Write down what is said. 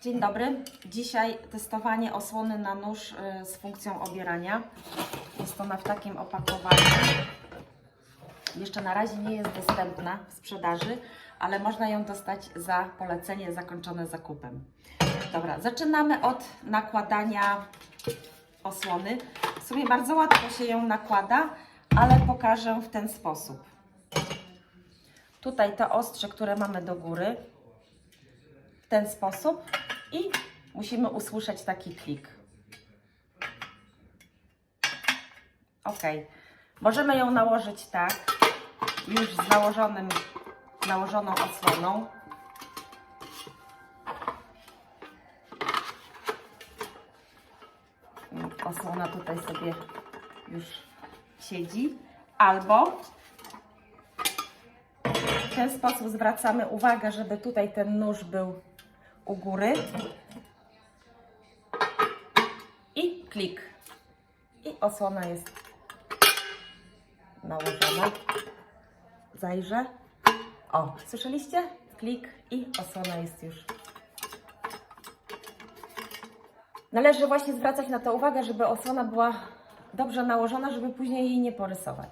Dzień dobry. Dzisiaj testowanie osłony na nóż y, z funkcją obierania. Jest ona w takim opakowaniu. Jeszcze na razie nie jest dostępna w sprzedaży, ale można ją dostać za polecenie zakończone zakupem. Dobra, zaczynamy od nakładania osłony. W sumie bardzo łatwo się ją nakłada, ale pokażę w ten sposób. Tutaj to ostrze, które mamy do góry, w ten sposób i musimy usłyszeć taki klik. Ok. Możemy ją nałożyć tak, już z nałożonym, nałożoną osłoną. Osłona tutaj sobie już siedzi. Albo w ten sposób zwracamy uwagę, żeby tutaj ten nóż był u góry. I klik. I osłona jest nałożona. Zajrzę. O, słyszeliście? Klik i osłona jest już. Należy właśnie zwracać na to uwagę, żeby osłona była dobrze nałożona, żeby później jej nie porysować.